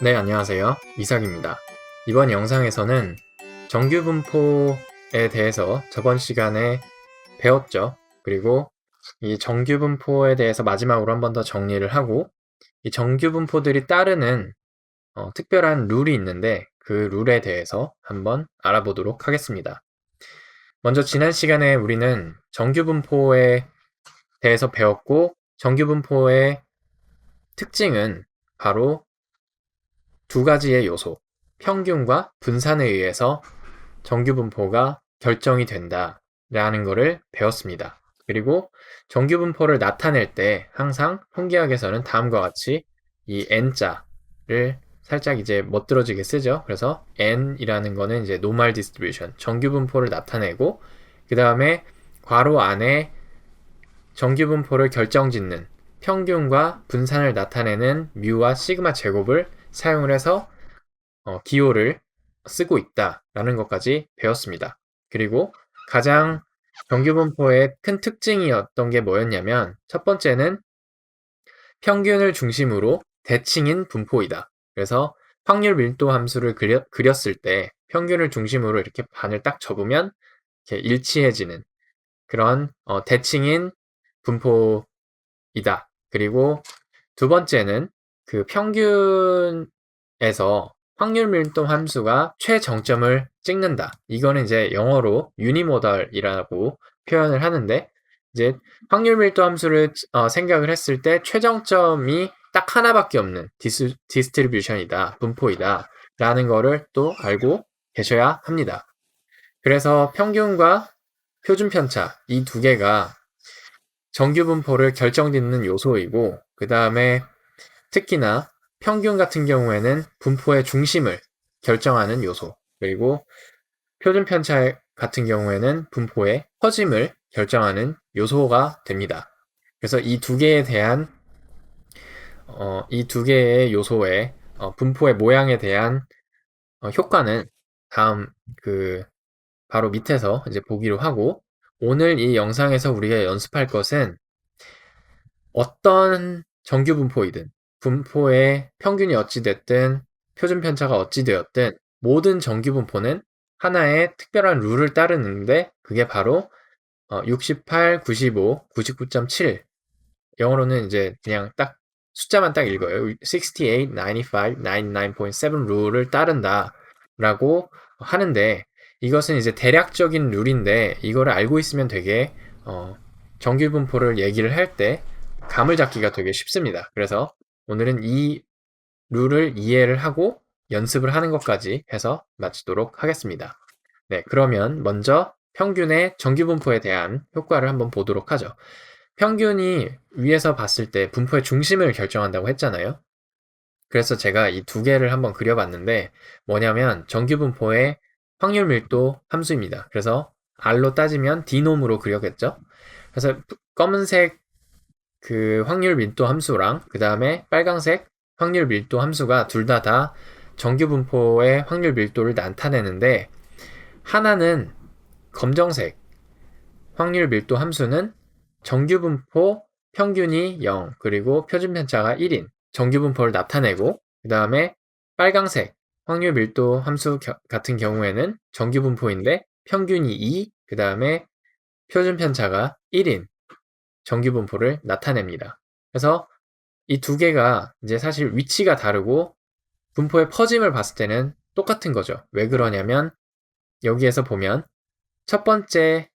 네, 안녕하세요. 이삭입니다. 이번 영상에서는 정규분포에 대해서 저번 시간에 배웠죠. 그리고 이 정규분포에 대해서 마지막으로 한 번 더 정리를 하고 이 정규분포들이 따르는 어, 특별한 룰이 있는데 그 룰에 대해서 한번 알아보도록 하겠습니다. 먼저 지난 시간에 우리는 정규분포에 대해서 배웠고 정규분포의 특징은 바로 두 가지의 요소, 평균과 분산에 의해서 정규분포가 결정이 된다라는 것을 배웠습니다. 그리고 정규분포를 나타낼 때 항상 통계학에서는 다음과 같이 이 n자를 살짝 이제 멋들어지게 쓰죠. 그래서 n이라는 거는 이제 normal distribution, 정규분포를 나타내고 그 다음에 괄호 안에 정규분포를 결정짓는 평균과 분산을 나타내는 뮤와 시그마 제곱을 사용을 해서 어, 기호를 쓰고 있다라는 것까지 배웠습니다. 그리고 가장 정규분포의 큰 특징이었던 게 뭐였냐면 첫 번째는 평균을 중심으로 대칭인 분포이다. 그래서 확률 밀도 함수를 그려, 그렸을 때 평균을 중심으로 이렇게 반을 딱 접으면 이렇게 일치해지는 그런 어, 대칭인 분포이다. 그리고 두 번째는 그 평균에서 확률 밀도 함수가 최정점을 찍는다. 이거는 이제 영어로 유니모달이라고 표현을 하는데 이제 확률 밀도 함수를 어, 생각을 했을 때 최정점이 딱 하나밖에 없는 디스, 디스트리뷰션이다, 분포이다 라는 거를 또 알고 계셔야 합니다. 그래서 평균과 표준 편차 이 두 개가 정규 분포를 결정짓는 요소이고 그 다음에 특히나 평균 같은 경우에는 분포의 중심을 결정하는 요소 그리고 표준 편차 같은 경우에는 분포의 퍼짐을 결정하는 요소가 됩니다. 그래서 이 두 개에 대한 어, 이 두 개의 요소의 어, 분포의 모양에 대한 어, 효과는 다음 그 바로 밑에서 이제 보기로 하고 오늘 이 영상에서 우리가 연습할 것은 어떤 정규 분포이든 분포의 평균이 어찌됐든 표준 편차가 어찌되었든 모든 정규 분포는 하나의 특별한 룰을 따르는데 그게 바로 68, 95, 99.7 영어로는 이제 그냥 딱 숫자만 딱 읽어요. 68, 95, 99.7 룰을 따른다 라고 하는데 이것은 이제 대략적인 룰인데 이거를 알고 있으면 되게 어, 정규 분포를 얘기를 할 때 감을 잡기가 되게 쉽습니다. 그래서 오늘은 이 룰을 이해를 하고 연습을 하는 것까지 해서 마치도록 하겠습니다. 네, 그러면 먼저 평균의 정규 분포에 대한 효과를 한번 보도록 하죠. 평균이 위에서 봤을 때 분포의 중심을 결정한다고 했잖아요. 그래서 제가 이 두 개를 한번 그려봤는데 뭐냐면 정규 분포의 확률 밀도 함수입니다. 그래서 R로 따지면 D놈으로 그려겠죠. 그래서 검은색 그 확률 밀도 함수랑 그 다음에 빨강색 확률 밀도 함수가 둘다다 정규 분포의 확률 밀도를 나타내는데 하나는 검정색 확률 밀도 함수는 정규 분포 평균이 0 그리고 표준 편차가 1인 정규 분포를 나타내고 그 다음에 빨강색 확률 밀도 함수 겨, 같은 경우에는 정규 분포인데 평균이 2, 그 다음에 표준 편차가 1인 정규 분포를 나타냅니다. 그래서 이 두 개가 이제 사실 위치가 다르고 분포의 퍼짐을 봤을 때는 똑같은 거죠. 왜 그러냐면 여기에서 보면 첫 번째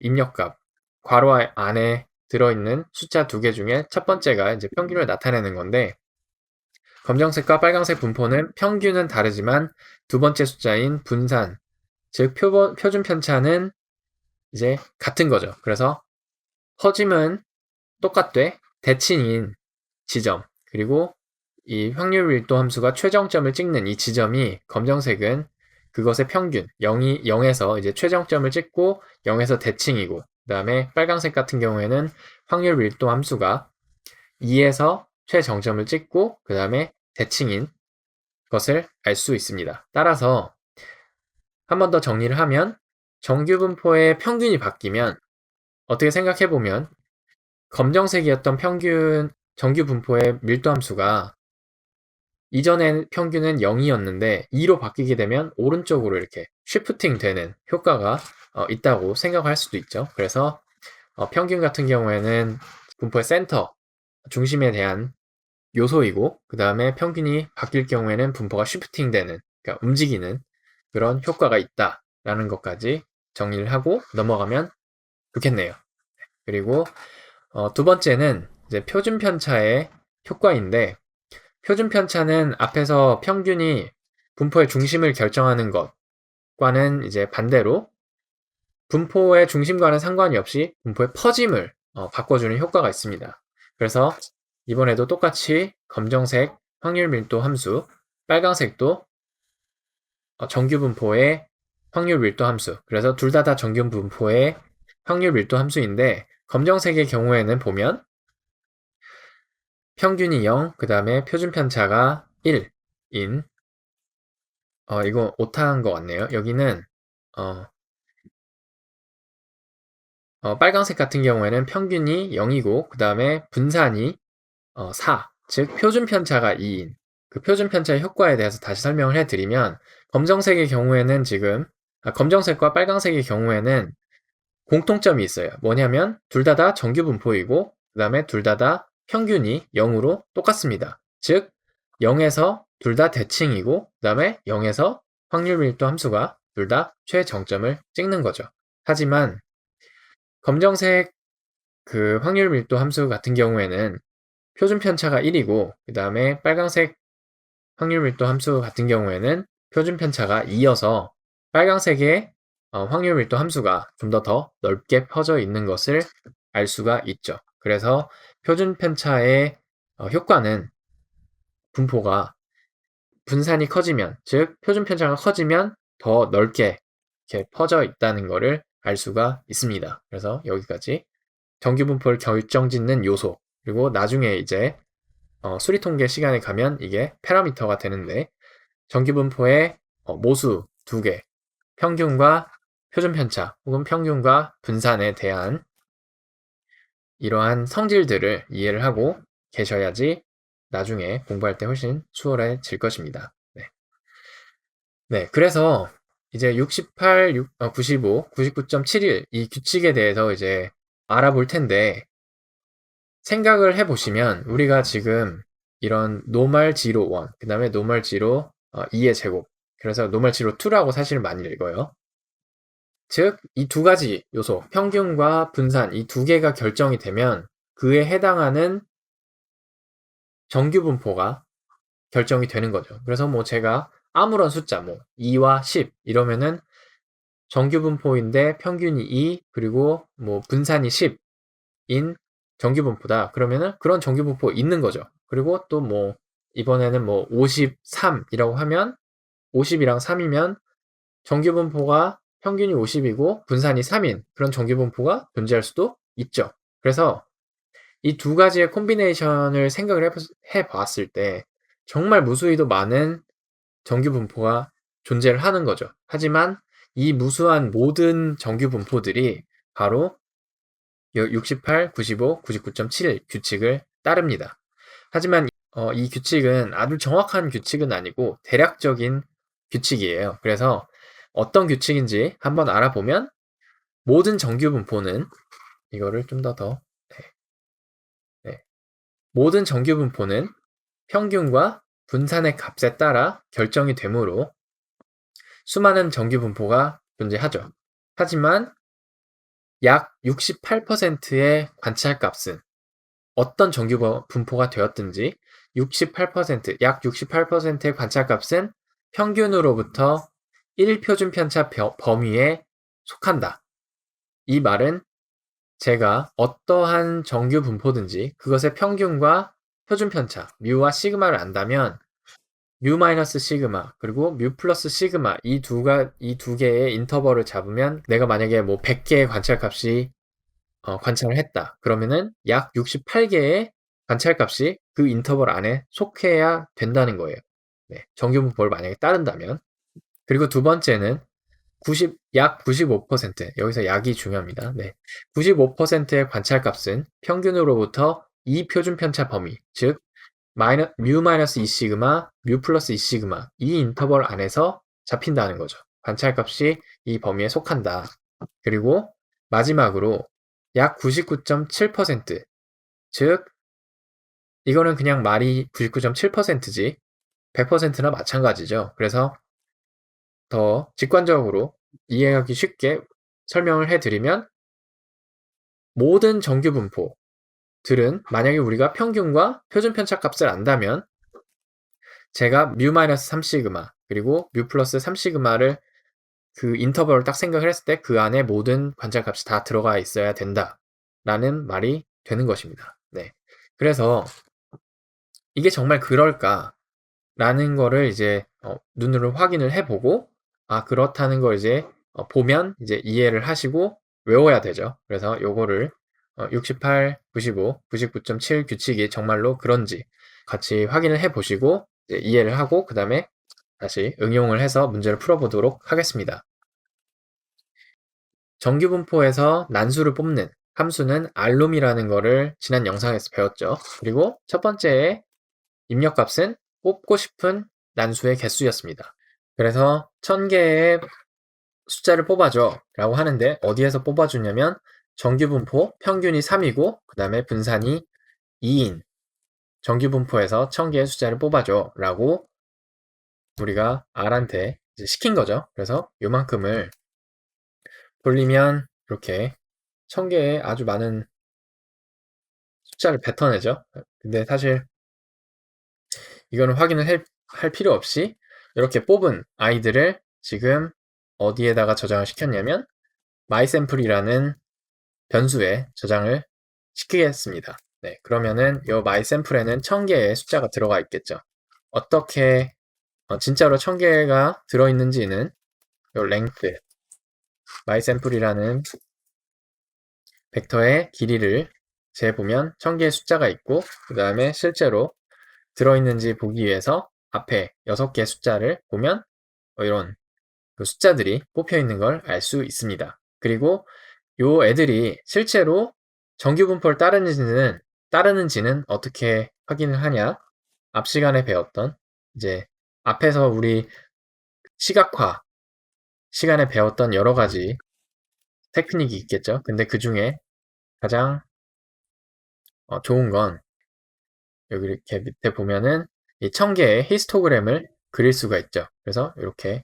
입력값 괄호 안에 들어있는 숫자 두 개 중에 첫 번째가 이제 평균을 나타내는 건데 검정색과 빨간색 분포는 평균은 다르지만 두 번째 숫자인 분산 즉 표, 표준 편차는 이제 같은 거죠. 그래서 퍼짐은 똑같되 대칭인 지점 그리고 이 확률 밀도 함수가 최정점을 찍는 이 지점이 검정색은 그것의 평균 0이 0에서 이제 최정점을 찍고 0에서 대칭이고 그 다음에 빨간색 같은 경우에는 확률 밀도 함수가 2에서 최정점을 찍고 그 다음에 대칭인 것을 알 수 있습니다. 따라서 한 번 더 정리를 하면 정규 분포의 평균이 바뀌면 어떻게 생각해 보면 검정색이었던 평균 정규 분포의 밀도 함수가 이전엔 평균은 0이었는데 2로 바뀌게 되면 오른쪽으로 이렇게 쉬프팅 되는 효과가 어, 있다고 생각할 수도 있죠. 그래서 어, 평균 같은 경우에는 분포의 센터, 중심에 대한 요소이고 그 다음에 평균이 바뀔 경우에는 분포가 쉬프팅 되는 그러니까 움직이는 그런 효과가 있다라는 것까지 정리를 하고 넘어가면 좋겠네요. 그리고 어, 두 번째는 이제 표준 편차의 효과인데 표준 편차는 앞에서 평균이 분포의 중심을 결정하는 것과는 이제 반대로 분포의 중심과는 상관이 없이 분포의 퍼짐을 어, 바꿔주는 효과가 있습니다. 그래서 이번에도 똑같이 검정색 확률 밀도 함수, 빨강색도 어, 정규 분포의 확률 밀도 함수. 그래서 둘다다 정규 분포의 확률 밀도 함수인데 검정색의 경우에는 보면 평균이 0, 그 다음에 표준 편차가 1인 어, 이거 오타한 것 같네요. 여기는 어, 어, 빨강색 같은 경우에는 평균이 0이고 그 다음에 분산이 어, 4, 즉 표준 편차가 2인 그 표준 편차의 효과에 대해서 다시 설명을 해드리면 검정색의 경우에는 지금 아, 검정색과 빨강색의 경우에는 공통점이 있어요. 뭐냐면 둘 다 다 정규 분포이고 그 다음에 둘 다 다 평균이 0으로 똑같습니다. 즉 0에서 둘 다 대칭이고 그 다음에 0에서 확률 밀도 함수가 둘 다 최정점을 찍는 거죠. 하지만 검정색 그 확률 밀도 함수 같은 경우에는 표준 편차가 1이고 그 다음에 빨강색 확률 밀도 함수 같은 경우에는 표준 편차가 2여서 빨강색의 어, 확률 밀도 함수가 좀더더 넓게 퍼져 있는 것을 알 수가 있죠. 그래서 표준 편차의 어, 효과는 분포가 분산이 커지면, 즉 표준 편차가 커지면 더 넓게 이렇게 퍼져 있다는 것을 알 수가 있습니다. 그래서 여기까지 정규 분포를 결정짓는 요소 그리고 나중에 이제 어, 수리 통계 시간에 가면 이게 파라미터가 되는데 정규 분포의 어, 모수 두 개, 평균과 표준 편차 혹은 평균과 분산에 대한 이러한 성질들을 이해를 하고 계셔야지 나중에 공부할 때 훨씬 수월해질 것입니다. 네. 네, 그래서 이제 68, 6, 어, 95, 99.71 이 규칙에 대해서 이제 알아볼 텐데 생각을 해보시면 우리가 지금 이런 노멀 지로 1, 그 다음에 노멀 지로 어, 2의 제곱 그래서 노멀 지로 2라고 사실 많이 읽어요. 즉, 이 두 가지 요소, 평균과 분산, 이 두 개가 결정이 되면 그에 해당하는 정규 분포가 결정이 되는 거죠. 그래서 뭐 제가 아무런 숫자, 뭐 2와 10 이러면은 정규 분포인데 평균이 2, 그리고 뭐 분산이 10인 정규 분포다. 그러면은 그런 정규 분포 있는 거죠. 그리고 또 뭐 이번에는 뭐 53이라고 하면 50이랑 3이면 정규 분포가 평균이 50이고 분산이 3인 그런 정규 분포가 존재할 수도 있죠. 그래서 이 두 가지의 콤비네이션을 생각을 해 봤을 때 정말 무수히도 많은 정규 분포가 존재를 하는 거죠. 하지만 이 무수한 모든 정규 분포들이 바로 68, 95, 99.7 규칙을 따릅니다. 하지만 어, 이 규칙은 아주 정확한 규칙은 아니고 대략적인 규칙이에요. 그래서 어떤 규칙인지 한번 알아보면 모든 정규 분포는 이거를 좀 더 더, 네. 네. 모든 정규 분포는 평균과 분산의 값에 따라 결정이 되므로 수많은 정규 분포가 존재하죠. 하지만 약 68%의 관찰 값은 어떤 정규 분포가 되었든지 68%, 약 68%의 관찰 값은 평균으로부터 1표준 편차 범위에 속한다. 이 말은 제가 어떠한 정규 분포든지 그것의 평균과 표준 편차, 뮤와 시그마를 안다면 뮤 마이너스 시그마 그리고 뮤 플러스 시그마 이 두가 이 두 개의 인터벌을 잡으면 내가 만약에 뭐 100개의 관찰값이 어, 관찰을 했다. 그러면은 약 68개의 관찰값이 그 인터벌 안에 속해야 된다는 거예요. 네, 정규 분포를 만약에 따른다면 그리고 두 번째는 90, 약 95% 여기서 약이 중요합니다. 네. 95%의 관찰값은 평균으로부터 이 표준 편차 범위, 즉 마이너, 뮤 마이너스 2 시그마, 뮤 플러스 2 시그마 이 인터벌 안에서 잡힌다는 거죠. 관찰값이 이 범위에 속한다. 그리고 마지막으로 약 99.7%, 즉 이거는 그냥 말이 99.7%지 100%나 마찬가지죠. 그래서 더 직관적으로 이해하기 쉽게 설명을 해드리면 모든 정규 분포 들은 만약에 우리가 평균과 표준 편차 값을 안다면 제가 뮤 마이너스 3 시그마 그리고 뮤 플러스 3 시그마를 그 인터벌을 딱 생각을 했을 때 그 안에 모든 관찰값이 다 들어가 있어야 된다 라는 말이 되는 것입니다. 네. 그래서 이게 정말 그럴까 라는 거를 이제 어, 눈으로 확인을 해보고 아 그렇다는 걸 이제 어, 보면 이제 이해를 하시고 외워야 되죠. 그래서 요거를 어, 68, 95, 99.7 규칙이 정말로 그런지 같이 확인을 해 보시고 이해를 하고 그 다음에 다시 응용을 해서 문제를 풀어보도록 하겠습니다. 정규분포에서 난수를 뽑는 함수는 알롬이라는 거를 지난 영상에서 배웠죠. 그리고 첫 번째의 입력값은 뽑고 싶은 난수의 개수였습니다. 그래서 1000개의 숫자를 뽑아줘 라고 하는데 어디에서 뽑아주냐면 정규분포 평균이 3이고 그 다음에 분산이 2인 정규분포에서 1000개의 숫자를 뽑아줘 라고 우리가 R한테 시킨 거죠. 그래서 요만큼을 돌리면 이렇게 1000개의 아주 많은 숫자를 뱉어내죠. 근데 사실 이거는 확인을 할, 할 필요 없이 이렇게 뽑은 아이들을 지금 어디에다가 저장을 시켰냐면 mysample이라는 변수에 저장을 시키겠습니다. 네, 그러면은 이 mysample에는 1000개의 숫자가 들어가 있겠죠. 어떻게 어, 진짜로 1000개가 들어있는지는 이 length mysample이라는 벡터의 길이를 재보면 1000개의 숫자가 있고 그 다음에 실제로 들어있는지 보기 위해서 앞에 6개의 숫자를 보면 뭐 이런 그 숫자들이 뽑혀 있는 걸 알 수 있습니다. 그리고 요 애들이 실제로 정규 분포를 따르는지는 따르는지는 어떻게 확인을 하냐? 앞 시간에 배웠던 이제 앞에서 우리 시각화 시간에 배웠던 여러 가지 테크닉이 있겠죠. 근데 그 중에 가장 어, 좋은 건 여기 이렇게 밑에 보면은 이 1000개의 히스토그램을 그릴 수가 있죠. 그래서 이렇게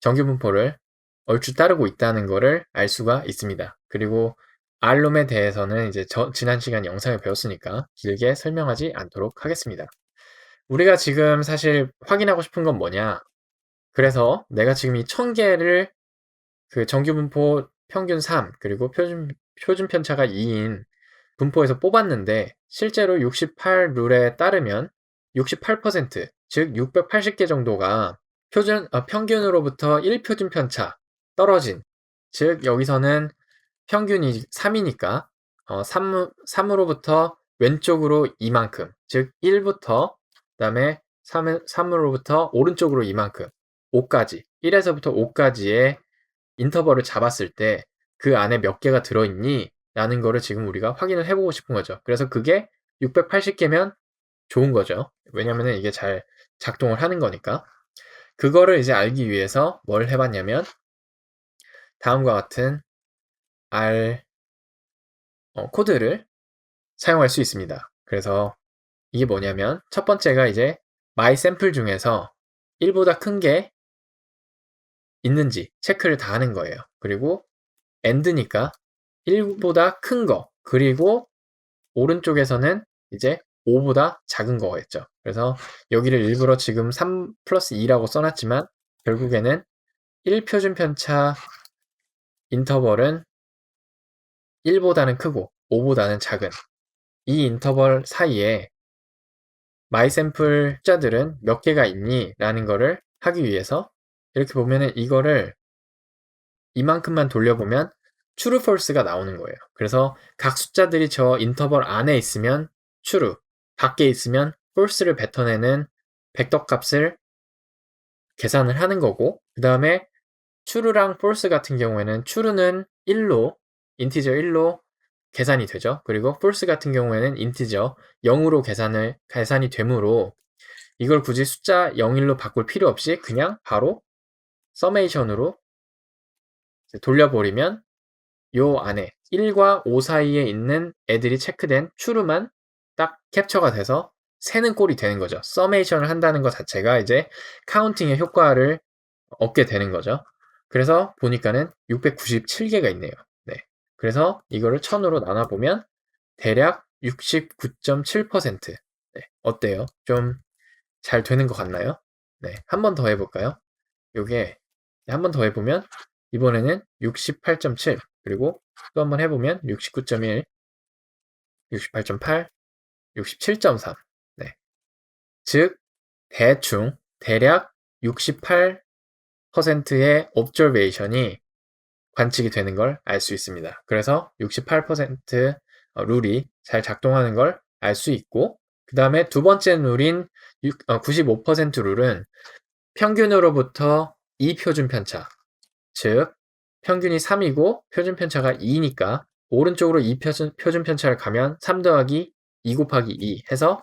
정규분포를 얼추 따르고 있다는 것을 알 수가 있습니다. 그리고 알롬에 대해서는 이제 저, 지난 시간 영상을 배웠으니까 길게 설명하지 않도록 하겠습니다. 우리가 지금 사실 확인하고 싶은 건 뭐냐? 그래서 내가 지금 이 1000개를 그 정규분포 평균 3 그리고 표준, 표준 편차가 2인 분포에서 뽑았는데 실제로 68룰에 따르면 68%, 즉 680개 정도가 표준, 어, 평균으로부터 1표준 편차 떨어진, 즉 여기서는 평균이 3이니까 어, 3, 3으로부터 왼쪽으로 이만큼, 즉 1부터 그 다음에 3, 3으로부터 오른쪽으로 이만큼, 5까지, 1에서부터 5까지의 인터벌을 잡았을 때 그 안에 몇 개가 들어있니? 라는 거를 지금 우리가 확인을 해보고 싶은 거죠. 그래서 그게 680개면 좋은 거죠. 왜냐면은 이게 잘 작동을 하는 거니까. 그거를 이제 알기 위해서 뭘 해봤냐면 다음과 같은 R 어, 코드를 사용할 수 있습니다. 그래서 이게 뭐냐면 첫 번째가 이제 my sample 중에서 1보다 큰 게 있는지 체크를 다 하는 거예요. 그리고 end니까 1보다 큰 거, 그리고 오른쪽에서는 이제 5보다 작은 거겠죠. 그래서 여기를 일부러 지금 3 플러스 2라고 써놨지만 결국에는 1 표준 편차 인터벌은 1보다는 크고 5보다는 작은 이 인터벌 사이에 마이 샘플 숫자들은 몇 개가 있니? 라는 거를 하기 위해서 이렇게 보면은 이거를 이만큼만 돌려보면 true, false가 나오는 거예요. 그래서 각 숫자들이 저 인터벌 안에 있으면 true, 밖에 있으면 false를 뱉어내는 벡터 값을 계산을 하는 거고 그 다음에 true랑 false 같은 경우에는 true는 1로 인티저 1로 계산이 되죠. 그리고 false 같은 경우에는 인티저 0으로 계산을 계산이 되므로 이걸 굳이 숫자 01로 바꿀 필요 없이 그냥 바로 서메이션으로 돌려버리면 요 안에 1과 5 사이에 있는 애들이 체크된 true만 딱 캡처가 돼서 세는 꼴이 되는 거죠. 서메이션을 한다는 것 자체가 이제 카운팅의 효과를 얻게 되는 거죠. 그래서 보니까는 697개가 있네요. 네. 그래서 이거를 1000으로 나눠보면 대략 69.7%. 네. 어때요? 좀 잘 되는 것 같나요? 네. 한 번 더 해볼까요? 요게 한 번 더 해보면 이번에는 68.7 그리고 또 한 번 해보면 69.1 68.8 67.3 네. 즉 대충 대략 68% 의 observation이 관측이 되는 걸 알 수 있습니다. 그래서 68% 어, 룰이 잘 작동하는 걸 알 수 있고 그 다음에 두 번째 룰인 95% 어, 룰은 평균으로부터 2표준 편차 즉 평균이 3이고 표준 편차가 2니까 오른쪽으로 2표준 표준 편차를 가면 3 더하기 2 곱하기 2 해서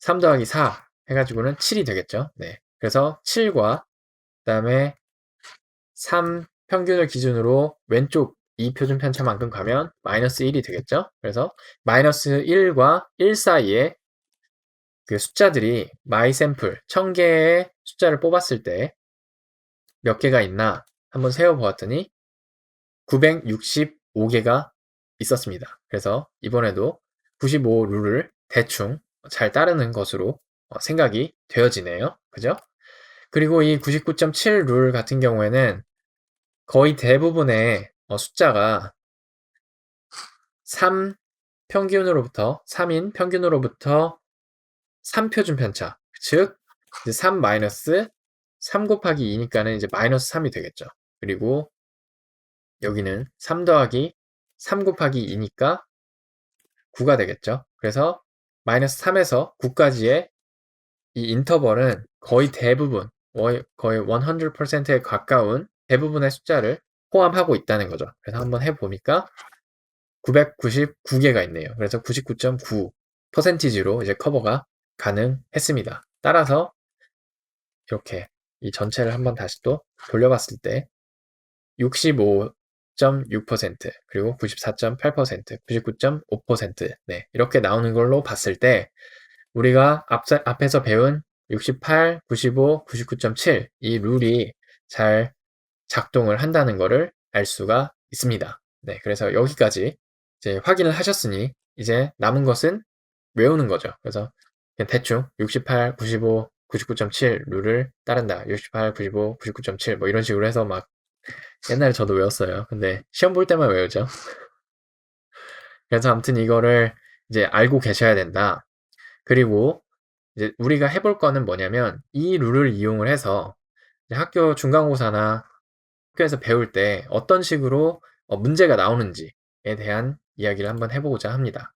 3 더하기 4 해가지고는 7이 되겠죠. 네. 그래서 7과 그 다음에 3 평균을 기준으로 왼쪽 이 표준 편차만큼 가면 마이너스 1이 되겠죠. 그래서 마이너스 1과 1 사이에 그 숫자들이 마이 샘플 1000개의 숫자를 뽑았을 때 몇 개가 있나 한번 세어보았더니 965개가 있었습니다. 그래서 이번에도 95 룰을 대충 잘 따르는 것으로 어, 생각이 되어지네요. 그죠? 그리고 이 99.7 룰 같은 경우에는 거의 대부분의 어, 숫자가 3 평균으로부터 3인 평균으로부터 3표준 편차 즉 3 마이너스 3 곱하기 2니까는 이제 마이너스 3이 되겠죠. 그리고 여기는 3 더하기 3 곱하기 2니까 9가 되겠죠. 그래서 마이너스 3에서 9까지의 이 인터벌은 거의 대부분 거의 100%에 가까운 대부분의 숫자를 포함하고 있다는 거죠. 그래서 한번 해보니까 999개가 있네요. 그래서 99.9%로 이제 커버가 가능했습니다. 따라서 이렇게 이 전체를 한번 다시 또 돌려봤을 때 65.6% 그리고 94.8% 99.5% 네, 이렇게 나오는 걸로 봤을 때 우리가 앞, 앞에서 배운 68, 95, 99.7 이 룰이 잘 작동을 한다는 것을 알 수가 있습니다. 네, 그래서 여기까지 이제 확인을 하셨으니 이제 남은 것은 외우는 거죠. 그래서 그냥 대충 68, 95, 99.7 룰을 따른다. 68, 95, 99.7 뭐 이런 식으로 해서 막 옛날에 저도 외웠어요. 근데 시험 볼 때만 외우죠. 그래서 아무튼 이거를 이제 알고 계셔야 된다. 그리고 이제 우리가 해볼 거는 뭐냐면 이 룰을 이용을 해서 학교 중간고사나 학교에서 배울 때 어떤 식으로 어, 문제가 나오는지에 대한 이야기를 한번 해보고자 합니다.